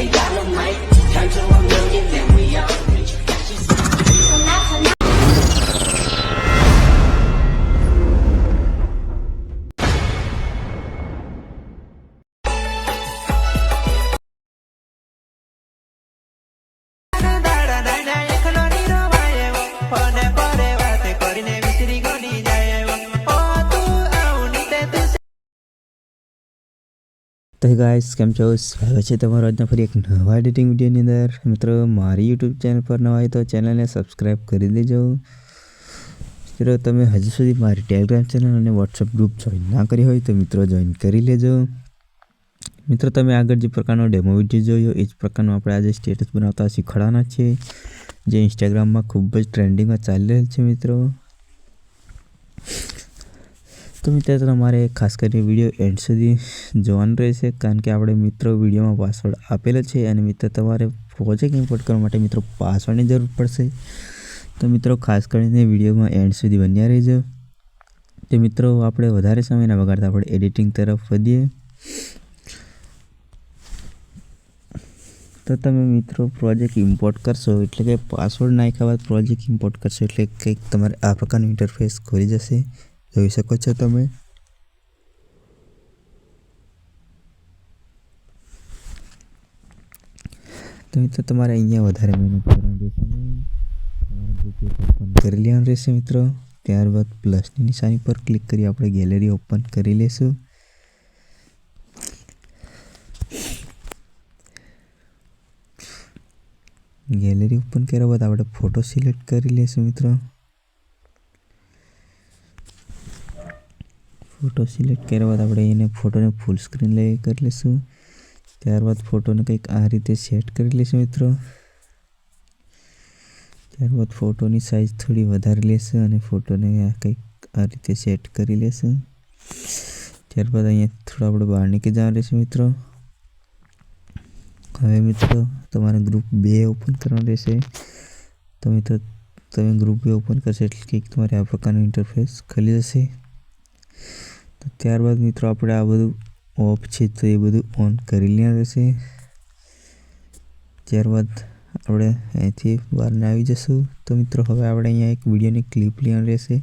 They dynamite, turn to a million, then we are. તો guys કેમ છો? સ્વાગત છે તમારો આજના ફરી એક નવા એડિટિંગ વિડીયોની અંદર. મિત્રો, મારી યુટ્યુબ ચેનલ પર નવા હોય તો ચેનલને સબસ્ક્રાઈબ કરી દેજો. મિત્રો, તમે હજી સુધી મારી ટેલિગ્રામ ચેનલ અને વોટ્સઅપ ગ્રુપ જોઈન ના કરી હોય તો મિત્રો જોઈન કરી લેજો. મિત્રો, તમે આગળ જે પ્રકારનો ડેમો વીડિયો જોયો, એ જ પ્રકારનો આપણે આજે સ્ટેટસ બનાવતા શીખવાડવાના છીએ. જે ઇન્સ્ટાગ્રામમાં ખૂબ જ ટ્રેન્ડિંગમાં ચાલી રહેલ છે મિત્રો. તો મિત્રો તમારે ખાસ કરીને વીડિયો એન્ડ સુધી જોવાનું રહેશે, કારણ કે આપણે મિત્રો વિડીયોમાં પાસવર્ડ આપેલો છે અને મિત્રો, તમારે પ્રોજેક્ટ ઇમ્પોર્ટ કરવા માટે મિત્રો પાસવર્ડની જરૂર પડશે. તો મિત્રો, ખાસ કરીને વિડીયોમાં એન્ડ સુધી બન્યા રહેજો. તો મિત્રો, આપણે વધારે સમય ના બગાડતા આપણે એડિટિંગ તરફ વધીએ. તો તમે મિત્રો પ્રોજેક્ટ ઇમ્પોર્ટ કરશો એટલે કે પાસવર્ડ નાખ્યા બાદ પ્રોજેક્ટ ઇમ્પોર્ટ કરશો એટલે કંઈક તમારે આ પ્રકારનું ઇન્ટરફેસ ખોલી જશે. જોઈ શકો છો તમે. તો મિત્રો, તમારે અહીંયા વધારે મહેનત કરવાની ઓપન કરી લેવાનું રહેશે મિત્રો. ત્યારબાદ પ્લસની નિશાની પર ક્લિક કરી આપણે ગેલેરી ઓપન કરી લેશું. ગેલેરી ઓપન કર્યા બાદ આપણે ફોટો સિલેક્ટ કરી લઈશું મિત્રો. ફોટો સિલેક્ટ કર્યા બાદ આપણે એને ફોટોને ફૂલ સ્ક્રીન લઈ કરી લઈશું. ત્યારબાદ ફોટોને કંઈક આ રીતે સેટ કરી લઈશું મિત્રો. ત્યારબાદ ફોટોની સાઇઝ થોડી વધારી લેશે અને ફોટોને આ કંઈક આ રીતે સેટ કરી લેશું. ત્યારબાદ અહીંયા થોડું આપણે બહાર નીકળી જવાનું રહેશે મિત્રો. હવે મિત્રો, તમારે ગ્રુપ બે ઓપન કરવાનું રહેશે. તો મિત્રો, તમે ગ્રુપ બે ઓપન કરશો એટલે કંઈક તમારે આ પ્રકારનું ઇન્ટરફેસ ખુલી જશે. તો ત્યારબાદ મિત્રો આપણે આ બધું ઓફ છે તો એ બધું ઓન કરી લેવાનું રહેશે. ત્યારબાદ આપણે અહીંથી બહારને આવી જશું. તો મિત્રો હવે આપણે અહીંયા એક વિડીયોની ક્લિપ લેવાની રહેશે.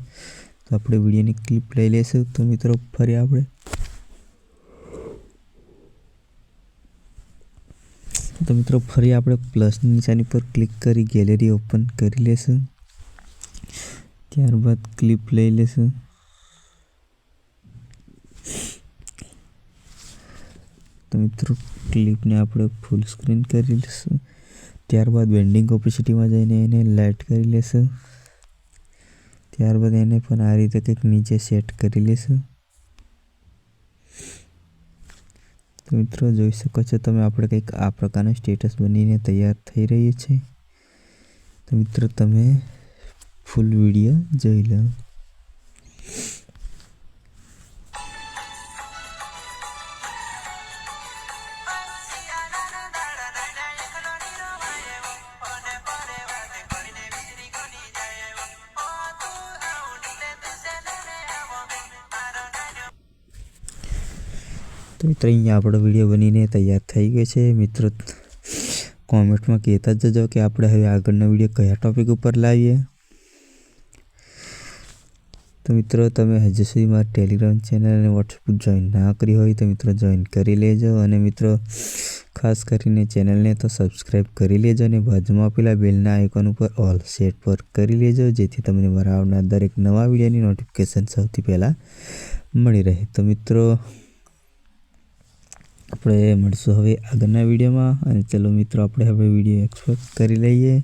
તો આપણે વિડીયોની ક્લિપ લઈ લઈશું. તો મિત્રો ફરી આપણે તો મિત્રો ફરી આપણે પ્લસની નિશાની પર ક્લિક કરી ગેલેરી ઓપન કરી લેશું ત્યારબાદ ક્લિપ લઈ લેશું તો મિત્રો ક્લિપને આપણે ફૂલ સ્ક્રીન કરી લઈશું ત્યારબાદ બેન્ડિંગ ઓપોસિટીમાં જઈને એને લાઇટ કરી લેશું. ત્યારબાદ એને પણ આ રીતે કંઈક નીચે સેટ કરી લેશું. તો મિત્રો, જોઈ શકો છો તમે આપણે કંઈક આ પ્રકારનું સ્ટેટસ બનીને તૈયાર થઈ રહી છે. તો મિત્રો, તમે ફૂલ વીડિયો જોઈ લો. તો મિત્રો, અહીંયા આપણો વીડિયો બનીને તૈયાર થઈ ગયો છે. મિત્રો, કોમેન્ટમાં કહેતા જ જજો કે આપણે હવે આગળનો વીડિયો કયા ટોપિક ઉપર લાવીએ. તો મિત્રો, તમે હજુ સુધી મારા ટેલિગ્રામ ચેનલ અને વોટ્સઅપ જોઈન ના કરી હોય તો મિત્રો જોઈન કરી લેજો. અને મિત્રો, ખાસ કરીને ચેનલને તો સબસ્ક્રાઈબ કરી લેજો અને બાજુમાં આપેલા બેલના આઇકોન ઉપર ઓલ સેટ પર કરી લેજો, જેથી તમને મારા આવનાર દરેક નવા વિડીયોની નોટિફિકેશન સૌથી પહેલાં મળી રહે. તો મિત્રો આપણે મળશું હવે આગળના વિડીયોમાં. અને ચલો મિત્રો આપણે હવે વીડિયો એક્સપોર્ટ કરી લઈએ.